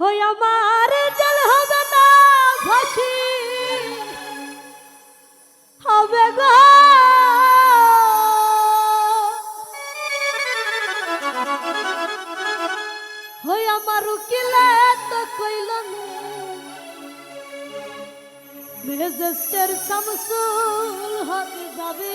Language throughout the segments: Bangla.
হই আমার জল হবে না ঘষি হবে গো। হই আমার উকিলে তো কইল মেরে জস্টার সামসুল হবে যাবে।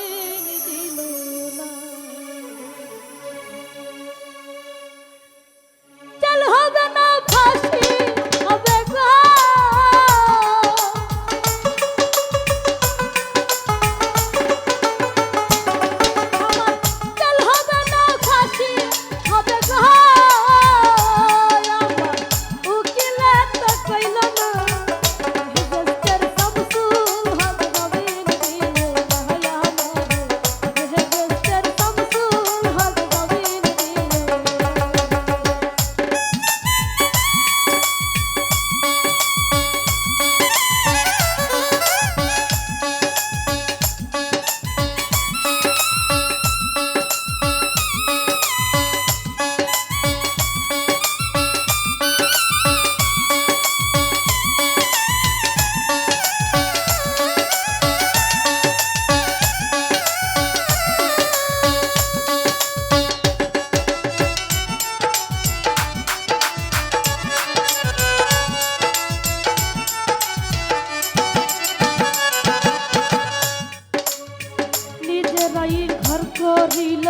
ঘর করিল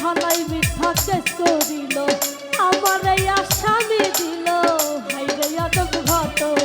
থানায় মিথ্যা কেস করিল আমার এই আসামি দিল। হাইরে আদক ঘটক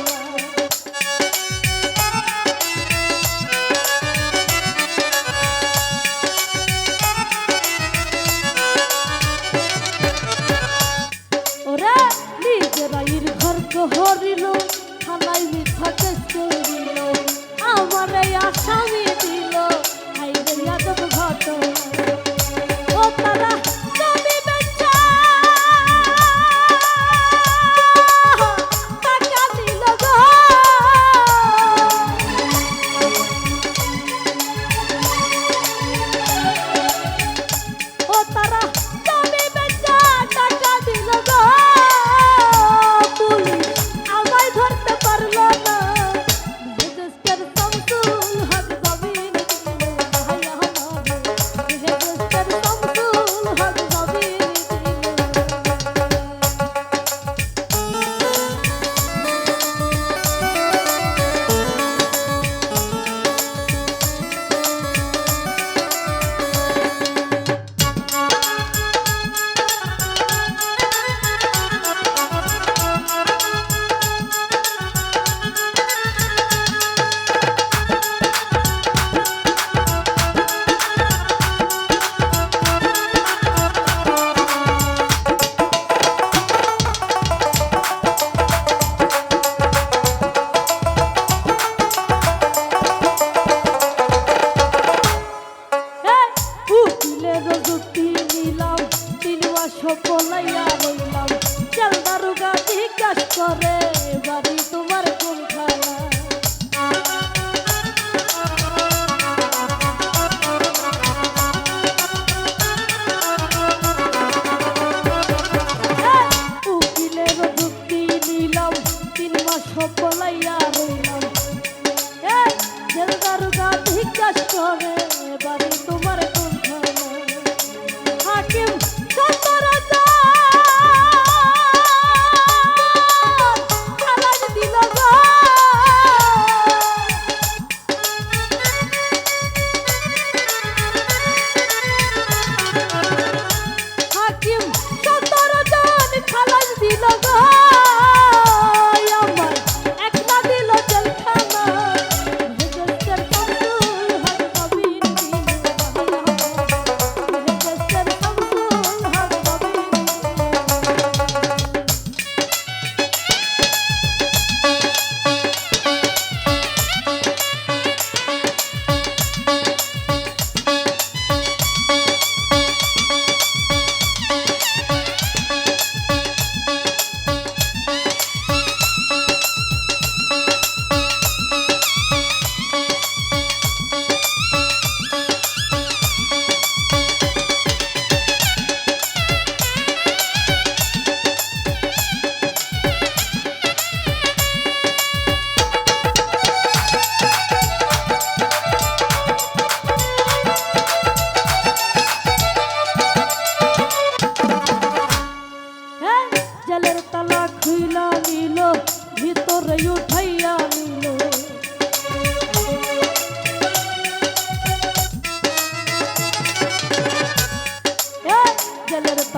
বিশ্বাস করে বাড়ি তোমার কোনখানা? হ্যাঁ, উকিলের বুদ্ধি নিলাম তিন মাস পলাইয়া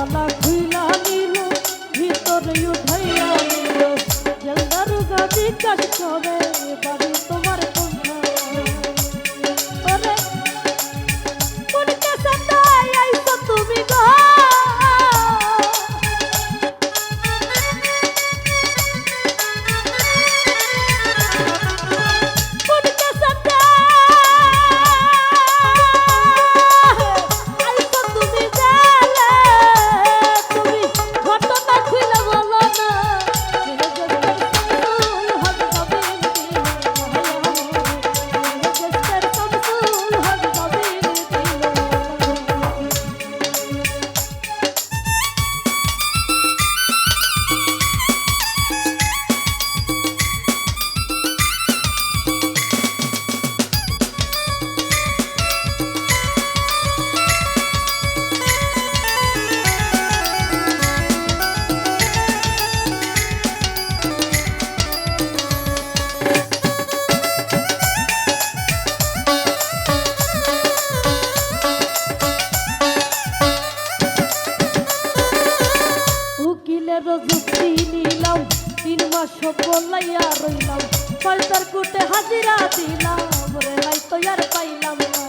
তালা খুইলা নিল ভিতরে উঠাইয়া নিল জেলদারু গাদি কাজ করে উকিলের যুক্তি নিলাম, তিন মাস বলাইয়া রইলাম। পাল্টার কুটে হাজিরা দিলাম রে নাই তো আর পাইলাম না।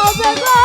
অবগত